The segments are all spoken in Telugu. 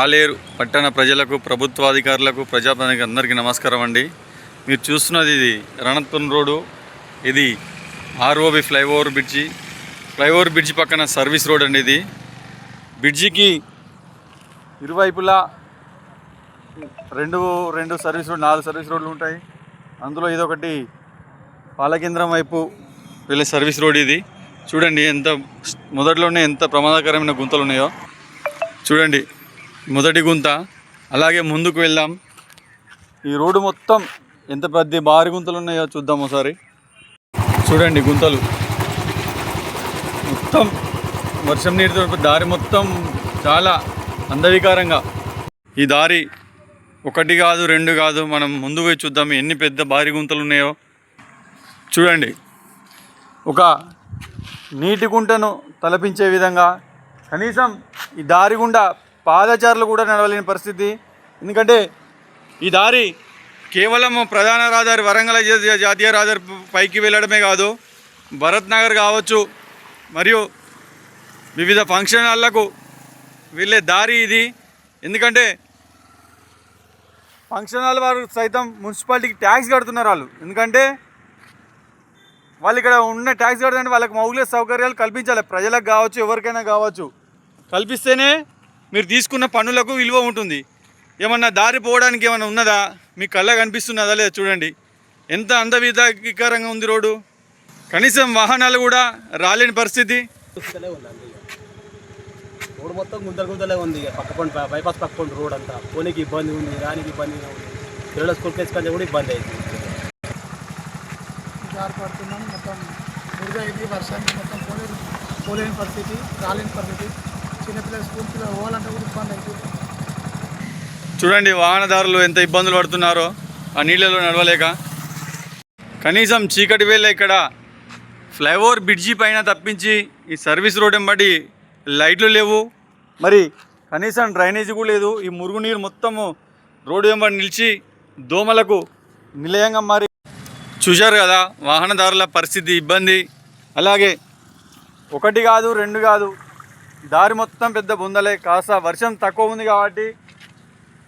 ఆలేరు పట్టణ ప్రజలకు ప్రభుత్వాధికారులకు ప్రజాప్రతినిధులకు అందరికీ నమస్కారం అండి. మీరు చూస్తున్నది ఇది రణత్పురం రోడ్డు. ఇది R O B flyover bridge. Flyover bridge పక్కన సర్వీస్ రోడ్ అండి ఇది. బ్రిడ్జికి ఇరువైపులా రెండు రెండు సర్వీస్ రోడ్ నాలుగు సర్వీస్ రోడ్లు ఉంటాయి. అందులో ఇదొకటి పాలకేంద్రం వైపు వెళ్ళే సర్వీస్ రోడ్ ఇది. చూడండి ఎంత మొదట్లోనే ఎంత ప్రమాదకరమైన గుంతలు ఉన్నాయో. చూడండి. మొదటి గుంత. అలాగే ముందుకు వెళ్దాం. ఈ రోడ్డు మొత్తం ఎంత పెద్ద భారీ గుంతలు ఉన్నాయో చూద్దాం ఒకసారి. చూడండి గుంతలు. మొత్తం వర్షం నీటితో దారి మొత్తం చాలా అందవికారంగా ఈ దారి ఒకటి కాదు రెండు కాదు మనం ముందు పోయి చూద్దాం ఎన్ని పెద్ద భారీ గుంతలు ఉన్నాయో. చూడండి. ఒక నీటి గుంటను తలపించే విధంగా కనీసం ఈ దారి గుండా పాదచారులు కూడా నడవలేని పరిస్థితి. ఎందుకంటే ఈ దారి కేవలం ప్రధాన రహదారి వరంగల్ జాతీయ రహదారి పైకి వెళ్ళడమే కాదు భరత్ నగర్ కావచ్చు మరియు వివిధ ఫంక్షన్ హాల్లకు వెళ్ళే దారి ఇది. ఎందుకంటే ఫంక్షన్ హాల్ వారు సైతం మున్సిపాలిటీకి ట్యాక్స్ కడుతున్నారు వాళ్ళు. ఎందుకంటే వాళ్ళు ఇక్కడ ఉన్న ట్యాక్స్ కడతంటే వాళ్ళకి మౌలిక సౌకర్యాలు కల్పించాలి. ప్రజలకు కావచ్చు ఎవరికైనా కావచ్చు. కల్పిస్తేనే మీరు తీసుకున్న పన్నులకు విలువ ఉంటుంది. ఏమన్నా దారి పోవడానికి ఏమన్నా ఉన్నదా? మీ కళ్ళ కనిపిస్తున్నదా లేదా చూడండి. ఎంత అందవిధాకరంగా ఉంది రోడ్డు. కనీసం వాహనాలు కూడా రాలేని పరిస్థితి. రోడ్ మొత్తం గుంతలు గుంతలే ఉంది. ఇక పక్క పండు బైపాస్ పక్క పండు రోడ్ అంతా. పోనీకి ఇబ్బంది ఉంది రానికి ఇబ్బంది ఉంది. పిల్లల స్కూల్కి వేసుకొని కూడా ఇబ్బంది అయింది. మొత్తం బురద అయింది వర్షానికి మొత్తం పోలేని పరిస్థితి రాలేని పరిస్థితి. పోవాలంటే కూడా ఇబ్బంది అవుతుంది. చూడండి వాహనదారులు ఎంత ఇబ్బందులు పడుతున్నారో ఆ నీళ్ళలో నడవలేక. కనీసం చీకటి వేళ ఇక్కడ ఫ్లైఓవర్ బ్రిడ్జి పైన తప్పించి ఈ సర్వీస్ రోడ్ ఎంబడి లైట్లు లేవు. మరి కనీసం డ్రైనేజీ కూడా లేదు. ఈ మురుగునీరు మొత్తము రోడ్డు వెంబడి నిలిచి దోమలకు నిలయంగా మారి చూశారు కదా వాహనదారుల పరిస్థితి ఇబ్బంది. అలాగే ఒకటి కాదు రెండు కాదు దారి మొత్తం పెద్ద బుందలే. కాస్త వర్షం తక్కువ ఉంది కాబట్టి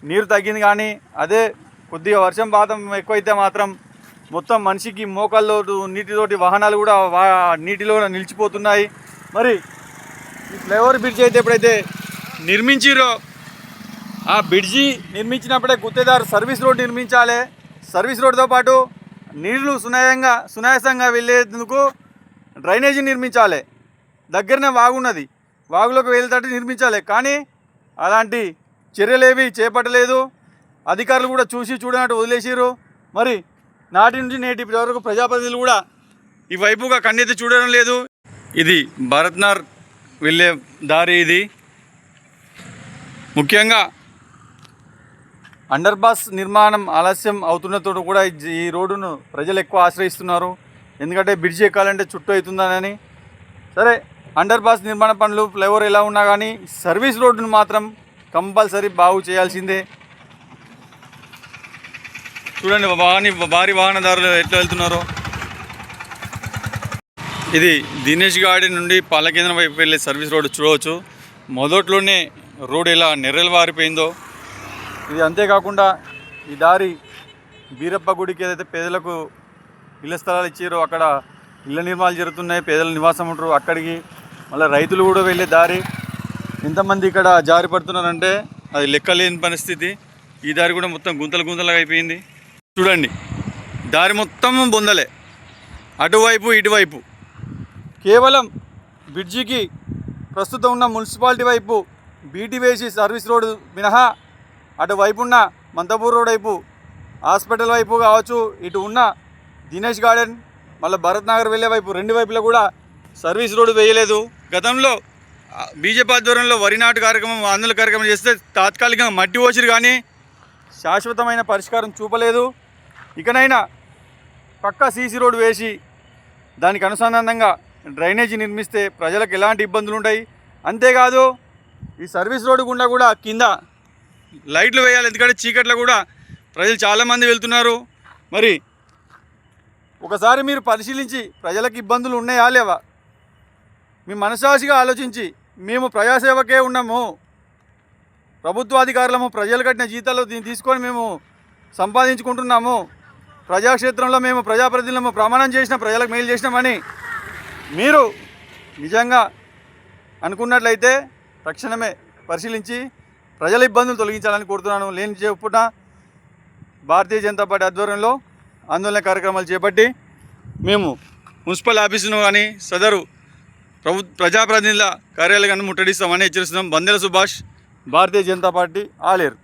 నీరు తగ్గింది కానీ అదే కొద్దిగా వర్షం పాతం ఎక్కువైతే మాత్రం మొత్తం మనిషికి మోకాల్లో నీటితోటి వాహనాలు కూడా వా నీటిలో నిలిచిపోతున్నాయి. మరి ఈ ఫ్లైఓవర్ బ్రిడ్జ్ అయితే ఎప్పుడైతే నిర్మించిరో ఆ బ్రిడ్జి నిర్మించినప్పుడే గుత్తేదారు సర్వీస్ రోడ్ నిర్మించాలి. సర్వీస్ రోడ్తో పాటు నీళ్ళు సునాయంగా సునాయాసంగా వెళ్ళేందుకు డ్రైనేజీ నిర్మించాలి. దగ్గరనే వాగున్నది. వాగులోకి వెళ్ళేటట్టు నిర్మించాలి. కానీ అలాంటి చర్యలేవి చేపట్టలేదు. అధికారులు కూడా చూసి చూడనట్టు వదిలేసిరు మరి నాటి నుంచి నేటి వరకు ప్రజాప్రతినిధులు కూడా ఈ వైపుగా కన్నెత్తి చూడడం లేదు. ఇది భరత్నార్ వెళ్ళే దారి ఇది. ముఖ్యంగా అండర్ పాస్ నిర్మాణం ఆలస్యం అవుతున్నతో కూడా ఈ- ఈ రోడ్డును ప్రజలు ఎక్కువ ఆశ్రయిస్తున్నారు. ఎందుకంటే బ్రిడ్జ్ ఎక్కాలంటే చుట్టూ అవుతుందని. సరే అండర్ పాస్ నిర్మాణ పనులు ఫ్లైఓవర్ ఎలా ఉన్నా కానీ సర్వీస్ రోడ్డును మాత్రం కంపల్సరీ బాగు చేయాల్సిందే. చూడండి వాహని భారీ వాహనదారులు ఎట్లా వెళ్తున్నారో. ఇది దినేష్ గాడి నుండి పాలకేంద్రం వైపు వెళ్ళే సర్వీస్ రోడ్ చూడవచ్చు. మొదట్లోనే రోడ్ ఎలా నెర్రలు వారిపోయిందో. ఇది అంతేకాకుండా ఈ దారి బీరప్ప గుడికి ఏదైతే పేదలకు ఇళ్ళ స్థలాలు ఇచ్చారో అక్కడ ఇళ్ళ నిర్మాణాలు జరుగుతున్నాయి పేదల నివాసం ఉంటారు అక్కడికి. మళ్ళీ రైతులు కూడా వెళ్ళే దారి. ఎంతమంది ఇక్కడ జారి పడుతున్నారంటే అది లెక్కలేని పరిస్థితి. ఈ దారి కూడా మొత్తం గుంతలు గుంతలుగా అయిపోయింది. చూడండి దారి మొత్తం బొందలే. అటువైపు ఇటువైపు. కేవలం బ్రిడ్జికి ప్రస్తుతం ఉన్న మున్సిపాలిటీ వైపు బీటీ వేసి సర్వీస్ రోడ్ మినహా అటువైపు ఉన్న మంతపూర్ రోడ్ వైపు హాస్పిటల్ వైపు కావచ్చు ఇటు ఉన్న దినేష్ గార్డెన్ మళ్ళీ భరత్ నగర్ వెళ్ళే వైపు రెండు వైపులా కూడా సర్వీస్ రోడ్డు వేయలేదు. గతంలో బీజేపీ ఆధ్వర్యంలో వరి నాటు కార్యక్రమం ఆందోళన కార్యక్రమం చేస్తే తాత్కాలికంగా మట్టి పోసిరు కానీ శాశ్వతమైన పరిష్కారం చూపలేదు. ఇకనైనా పక్కా సీసీ రోడ్డు వేసి దానికి అనుసంధానంగా డ్రైనేజీ నిర్మిస్తే ప్రజలకు ఎలాంటి ఇబ్బందులు ఉంటాయి? అంతేకాదు ఈ సర్వీస్ రోడ్డు గుండా కూడా కింద లైట్లు వేయాలి. ఎందుకంటే చీకట్లో కూడా ప్రజలు చాలామంది వెళ్తున్నారు. మరి ఒకసారి మీరు పరిశీలించి ప్రజలకు ఇబ్బందులు ఉన్నాయా లేవా? మీ మనసాక్షిగా ఆలోచించి మేము ప్రజాసేవకే ఉన్నాము. ప్రభుత్వాధికారులము ప్రజలు కట్టిన జీతాలు దీన్ని తీసుకొని మేము సంపాదించుకుంటున్నాము. ప్రజాక్షేత్రంలో మేము ప్రజాప్రతినిధులము ప్రమాణం చేసిన ప్రజలకు మేలు చేసినామని మీరు నిజంగా అనుకున్నట్లయితే తక్షణమే పరిశీలించి ప్రజల ఇబ్బందులు తొలగించాలని కోరుతున్నాను. లేని చెప్పున భారతీయ జనతా పార్టీ ఆధ్వర్యంలో ఆందోళన కార్యక్రమాలు చేపట్టి మేము మున్సిపల్ ఆఫీసును కానీ సదరు ప్రభు ప్రజాప్రతినిధుల కార్యాలయాన్ని ముట్టడిస్తామని హెచ్చరిస్తున్నాం. బందెల సుభాష్ భారతీయ జనతా పార్టీ ఆలేరు.